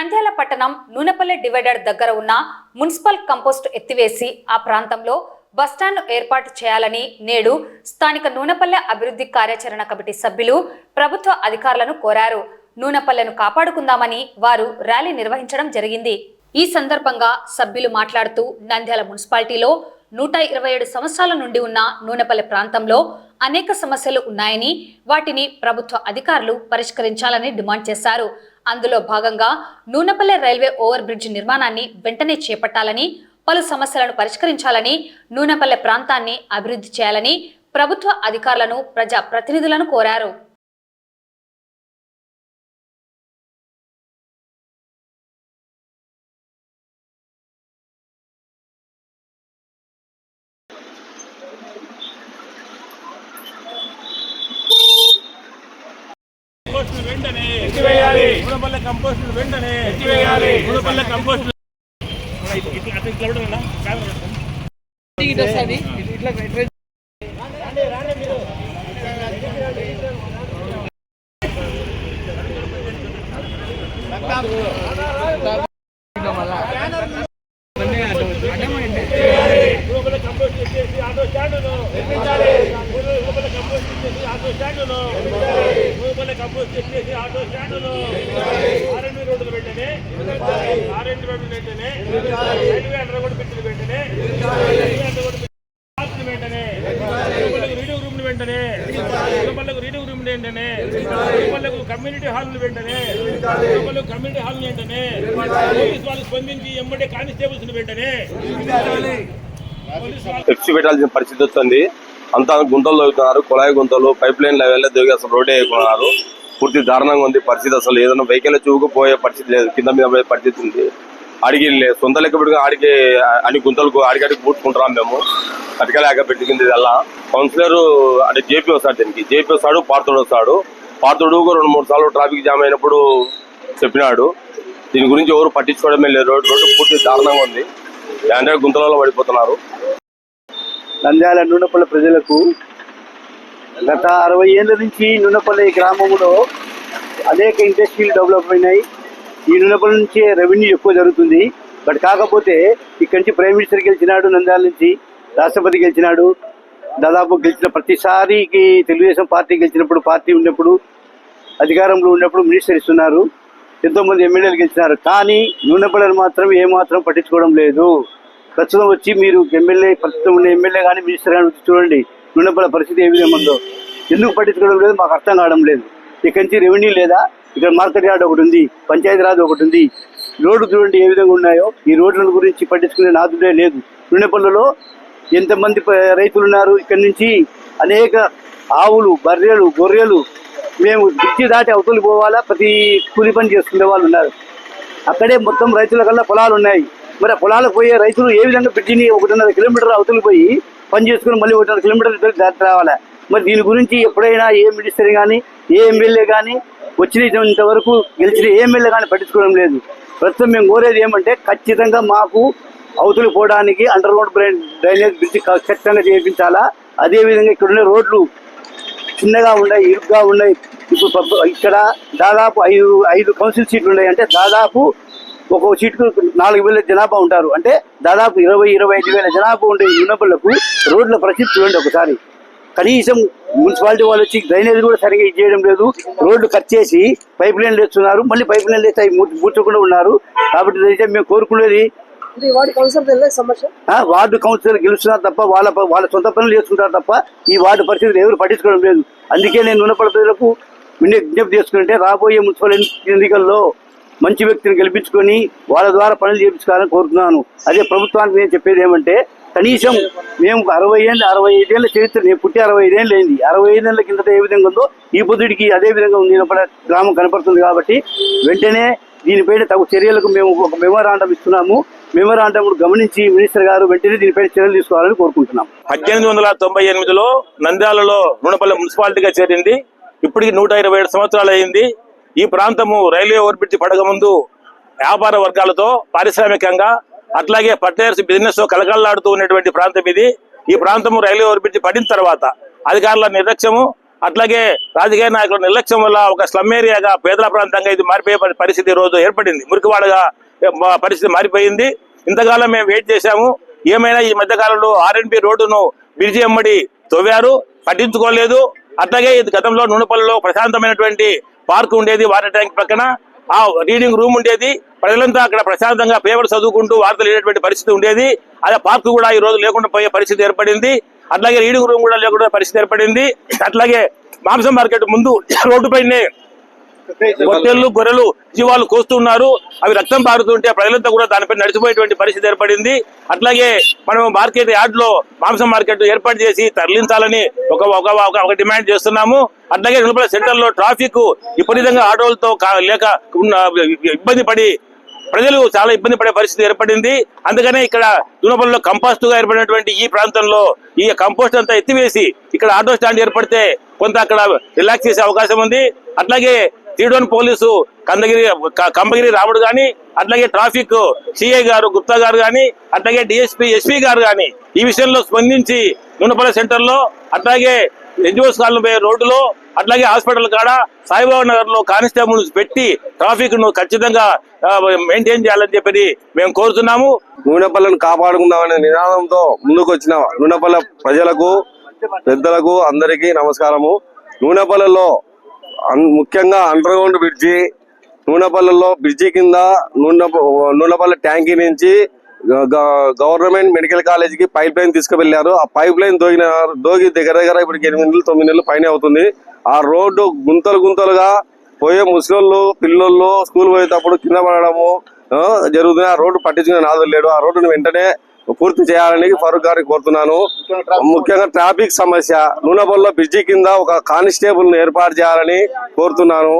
నంద్యాల పట్టణం నూనెపల్లె డివైడర్ దగ్గర ఉన్న మున్సిపల్ కంపోస్ట్ ఎత్తివేసి ఆ ప్రాంతంలో బస్టాండ్ను ఏర్పాటు చేయాలని నేడు స్థానిక నూనెపల్లె అభివృద్ధి కార్యాచరణ కమిటీ సభ్యులు ప్రభుత్వ అధికారులను కోరారు. నూనెపల్లెను కాపాడుకుందామని వారు ర్యాలీ నిర్వహించడం జరిగింది. ఈ సందర్భంగా సభ్యులు మాట్లాడుతూ నంద్యాల మున్సిపాలిటీలో నూట ఇరవై ఏడు సంవత్సరాల నుండి ఉన్న నూనెపల్లె ప్రాంతంలో అనేక సమస్యలు ఉన్నాయని వాటిని ప్రభుత్వ అధికారులు పరిష్కరించాలని డిమాండ్ చేశారు. అందులో భాగంగా నూనెపల్లె రైల్వే ఓవర్ బ్రిడ్జ్ నిర్మాణాన్ని వెంటనే చేపట్టాలని పలు సమస్యలను పరిష్కరించాలని నూనెపల్లె ప్రాంతాన్ని అభివృద్ధి చేయాలని ప్రభుత్వ అధికారులను ప్రజా ప్రతినిధులను కోరారు. కంపోస్ట్ వెంటనే ఎత్తివేయాలి. గుణపల్లె కంపోస్ట్ వెంటనే ఎత్తివేయాలి. గుణపల్లె కంపోస్ట్ కంపోస్ట్ చేసి ఆటో కంపోస్ట్ చేసి ఆటో స్టాండును గుణపల్లె కంపోజ్ చేసేసి ఆటో స్టాండ్లు ఆర్ఎండ్బి రోడ్లు వెంటనే ఆర్ఎండ్బి రోడ్లు వెంటనే రైల్వే అండర్ కూడా పెట్టిన వెంటనే వెంటనే రీడింగ్ రూమ్ వెంటనే రీడింగ్ వెంటనే కమ్యూనిటీ హాల్ వెంటనే కమ్యూనిటీ హాల్ వెంటనే పోలీసు వాళ్ళు స్పందించి ఎమ్మడే కానిస్టేబుల్స్ వెంటనే పెట్టాల్సిన పరిస్థితి వస్తుంది. అంతా గుంతలు దొరుకుతున్నారు కుళాయి గుంతలు పైప్ లైన్ లెవెల్ దిగి అసలు రోడ్డే వేయకున్నారు. పూర్తి దారుణంగా ఉంది పరిస్థితి అసలు. ఏదైనా వెహికల్ చూపుకుపోయే పరిస్థితి లేదు. కింద మీద పోయే పరిస్థితి ఉంది. అడిగి సొంత లెక్క పెట్టుకుని ఆడికి అన్ని గుంతలకు ఆడికాడికి పూడ్చుకుంటున్నాం మేము. అటుక పెట్టుకుంది ఇదల్లా. కౌన్సిలర్ అంటే జేపీ వస్తాడు దీనికి. జేపీ వస్తాడు పార్థుడు వస్తాడు. పార్థుడు రెండు మూడు సార్లు ట్రాఫిక్ జామ్ అయినప్పుడు చెప్పినాడు. దీని గురించి ఎవరు పట్టించుకోవడమే లేదు. రోడ్డు రోడ్డు పూర్తి దారుణంగా ఉంది. అంటే గుంతలలో పడిపోతున్నారు. నంద్యాల నూనెపల్లి ప్రజలకు గత అరవై ఏళ్ళ నుంచి నూనెపల్లి గ్రామంలో అనేక ఇండస్ట్రీలు డెవలప్ అయినాయి. ఈ నూనెపల్లి నుంచే రెవెన్యూ ఎక్కువ జరుగుతుంది. బట్ కాకపోతే ఇక్కడి నుంచి ప్రైమ్ మినిస్టర్ గెలిచినాడు నంద్యాల నుంచి రాష్ట్రపతి గెలిచినాడు. దాదాపు గెలిచిన ప్రతిసారికి తెలుగుదేశం పార్టీ గెలిచినప్పుడు పార్టీ ఉన్నప్పుడు అధికారంలో ఉన్నప్పుడు మినిస్టర్ ఇస్తున్నారు. ఎంతోమంది ఎమ్మెల్యేలు గెలిచినారు. కానీ నూనెపల్లిని మాత్రం ఏమాత్రం పట్టించుకోవడం లేదు. ప్రస్తుతం వచ్చి మీరు ఎమ్మెల్యే ప్రస్తుతం ఉన్న ఎమ్మెల్యే కానీ మినిస్టర్ కానీ వచ్చి చూడండి నూనెపల్లి పరిస్థితి ఏ విధంగా ఉందో. ఎందుకు పట్టించుకోవడం లేదు మాకు అర్థం కావడం లేదు. ఇక్కడి నుంచి రెవెన్యూ లేదా ఇక్కడ మార్కెట్ యార్డ్ ఒకటి ఉంది పంచాయతీరాజ్ ఒకటి ఉంది. రోడ్డు చూడండి ఏ విధంగా ఉన్నాయో. ఈ రోడ్ల గురించి పట్టించుకునే నాదుడే లేదు. నూనెపల్లిలో ఎంతమంది రైతులు ఉన్నారు ఇక్కడి నుంచి అనేక ఆవులు బర్రెలు గొర్రెలు. మేము బ్రిడ్జి దాటి అవతలు పోవాలా ప్రతి కూలి పని చేసుకునే వాళ్ళు ఉన్నారు. అక్కడే మొత్తం రైతుల కల్లా పొలాలు ఉన్నాయి. మరి ఆ పొలాలకు పోయే రైతులు ఏ విధంగా బ్రిడ్జిని ఒకటిన్నర కిలోమీటర్ అవతలి పోయి పని చేసుకుని మళ్ళీ ఒకటిన్నర కిలోమీటర్ దాటి రావాలి? మరి దీని గురించి ఎప్పుడైనా ఏ మినిస్టర్ కానీ ఏ ఎమ్మెల్యే కానీ వచ్చిన ఇంతవరకు గెలిచిన ఏ ఎమ్మెల్యే కానీ పట్టించుకోవడం లేదు. ప్రస్తుతం మేము కోరేది ఏమంటే ఖచ్చితంగా మాకు అవతలి పోవడానికి అండర్ గ్రౌండ్ డ్రైనేజ్ బ్రిడ్జ్ ఖచ్చితంగా చేయించాలా? అదేవిధంగా ఇక్కడ ఉండే రోడ్లు చిన్నగా ఉన్నాయి ఇరుగ్గా ఉన్నాయి. ఇప్పుడు ఇక్కడ దాదాపు ఐదు ఐదు కౌన్సిల్ సీట్లు ఉన్నాయి. అంటే దాదాపు ఒక సీటుకు నాలుగు వేల జనాభా ఉంటారు. అంటే దాదాపు ఇరవై ఇరవై ఐదు వేల జనాభా ఉండే యునపులకు రోడ్ల పరిస్థితి చూడండి ఒకసారి. కనీసం మున్సిపాలిటీ వాళ్ళు వచ్చి డ్రైనేజ్ కూడా సరిగా ఇది చేయడం లేదు. రోడ్లు కట్ చేసి పైప్ లైన్లు వేస్తున్నారు మళ్ళీ పైప్ లైన్లు వేస్తే అవి ఉన్నారు. కాబట్టి మేము కోరుకునేది వార్డు కౌన్సిలర్ గెలుస్తున్నారు తప్ప వాళ్ళ వాళ్ళ సొంత పనులు చేసుకుంటారు తప్ప ఈ వార్డు పరిస్థితులు ఎవరు పట్టించుకోవడం లేదు. అందుకే నేను నూనెపడ ప్రజలకు విజ్ఞ- విజ్ఞప్తి చేసుకుంటే రాబోయే మున్సిపల్ ఎన్ని- ఎన్నికల్లో మంచి వ్యక్తిని గెలిపించుకొని వాళ్ళ ద్వారా పనులు చేయించుకోవాలని కోరుతున్నాను. అదే ప్రభుత్వానికి నేను చెప్పేది ఏమంటే కనీసం మేము అరవై ఏళ్ళు అరవై ఐదేళ్ళ చరిత్ర నేను పుట్టి అరవై ఐదేళ్ళు అయింది. అరవై ఐదేళ్ళ కిందట ఏ విధంగా ఉందో ఈ బుద్ధుడికి అదే విధంగా ఉంది. గ్రామం కనపడుతుంది కాబట్టి వెంటనే దీనిపైన తగు చర్యలకు మేము ఒక మెమోరాండం ఇస్తున్నాము. మెమోరాండం గమనించి మినిస్టర్ గారు వెంటనే దీనిపైన చర్యలు తీసుకోవాలని కోరుకుంటున్నాం. పద్దెనిమిది వందల తొంభై ఎనిమిదిలో నంద్యాలలో రుణపల్లి మున్సిపాలిటీగా చేరింది. ఇప్పటికి నూట ఇరవై ఏడు సంవత్సరాలు అయింది. ఈ ప్రాంతము రైల్వే ఓవర్ పడక ముందు వ్యాపార వర్గాలతో పారిశ్రామికంగా అట్లాగే పట్టేర్స్ బిజినెస్తో కలకల్లాడుతూ ఉన్నటువంటి ప్రాంతం ఇది. ఈ ప్రాంతము రైల్వే ఓవర్బ్రిడ్జ్ పడిన తర్వాత అధికారుల నిర్లక్ష్యము అట్లాగే రాజకీయ నాయకుల నిర్లక్ష్యం వల్ల ఒక స్లమ్ ఏరియాగా పేదల ప్రాంతంగా ఇది మారిపోయే పరిస్థితి రోజు ఏర్పడింది. మురికివాడగా పరిస్థితి మారిపోయింది. ఇంతకాలం మేము వెయిట్ చేశాము. ఏమైనా ఈ మధ్యకాలంలో ఆర్ఎన్బి రోడ్డును బిర్జీ ఎమ్మడి తవ్వారు పట్టించుకోలేదు. అట్లాగే ఇది గతంలో నూనెపల్లిలో ప్రశాంతమైనటువంటి పార్క్ ఉండేది వాటర్ ట్యాంక్ పక్కన. ఆ రీడింగ్ రూమ్ ఉండేది. ప్రజలంతా అక్కడ ప్రశాంతంగా పేపర్ చదువుకుంటూ వార్తలు వినేటువంటి పరిస్థితి ఉండేది. అదే పార్క్ కూడా ఈ రోజు లేకుండా పోయే పరిస్థితి ఏర్పడింది. అట్లాగే రీడింగ్ రూమ్ కూడా లేకుండా పరిస్థితి ఏర్పడింది. అట్లాగే మాంసం మార్కెట్ ముందు రోడ్డుపైనే పొట్టెళ్ళు గొర్రెలు జీవాలు కోస్తున్నారు. అవి రక్తం పారుతుంటే ప్రజలంతా కూడా దానిపై నడిచిపోయేటువంటి పరిస్థితి ఏర్పడింది. అట్లాగే మనం మార్కెట్ యార్డ్లో మాంసం మార్కెట్ ఏర్పాటు చేసి తరలించాలని ఒక ఒక ఒక- డిమాండ్ చేస్తున్నాము. అట్లాగే నిలుపుల సెంటర్లో ట్రాఫిక్ విపరీతంగా ఆటోలతో లేక ఉన్న ఇబ్బంది పడి ప్రజలు చాలా ఇబ్బంది పడే పరిస్థితి ఏర్పడింది. అందుకనే ఇక్కడ దునపల్లిలో కంపోస్ట్గా ఏర్పడినటువంటి ఈ ప్రాంతంలో ఈ కంపోస్ట్ అంతా ఎత్తివేసి ఇక్కడ ఆటో స్టాండ్ ఏర్పడితే కొంత అక్కడ రిలాక్స్ చేసే అవకాశం ఉంది. అట్లాగే తీడోన్ పోలీసు కందగిరి కంబగిరి రాముడు గాని అట్లాగే ట్రాఫిక్ సిఐ గారు గుప్తా గారు గాని అట్లాగే డిఎస్పీ ఎస్పీ గారు గాని ఈ విషయంలో స్పందించి నూనెపల్లి సెంటర్లో అట్లాగే ఎన్జిఓస్ కాలనీ పోయే రోడ్డులో అట్లాగే హాస్పిటల్ కాడ సాయిబాబా నగర్లో కానిస్టేబుల్స్ పెట్టి ట్రాఫిక్ను ఖచ్చితంగా మెయింటైన్ చేయాలని చెప్పి మేము కోరుతున్నాము. నూనెపల్లిని కాపాడుకుందామనే నినాదంతో ముందుకు వచ్చిన నూనెపల్ల ప్రజలకు పెద్దలకు అందరికీ నమస్కారము. నూనెపల్లలో ముఖ్యంగా అండర్ గ్రౌండ్ బ్రిడ్జి నూనెపల్లెలో బ్రిడ్జి కింద నూనె నూనెపల్లె ట్యాంకీ నుంచి గ- గవర్నమెంట్ మెడికల్ కాలేజీకి పైప్ లైన్ తీసుకువెళ్ళారు ఆ పైప్ లైన్ దోగిన దోగి దగ్గర దగ్గర ఇప్పుడు ఎనిమిది నెలలు తొమ్మిది నెలలు పైన అవుతుంది. ఆ రోడ్డు గుంతలు గుంతలుగా పోయే ముసలోళ్ళు పిల్లోళ్ళు స్కూల్ పోయేటప్పుడు కింద పడడము జరుగుతుంది. ఆ రోడ్డు పట్టించుకునే నాదులు లేడు. ఆ రోడ్డును వెంటనే పూర్తి చేయాలని ఫరూక్ గారిని కోరుతున్నాను. ముఖ్యంగా ట్రాఫిక్ సమస్య నూనెబొల్లో బ్రిడ్జి కింద ఒక కానిస్టేబుల్ ఏర్పాటు చేయాలని కోరుతున్నాను.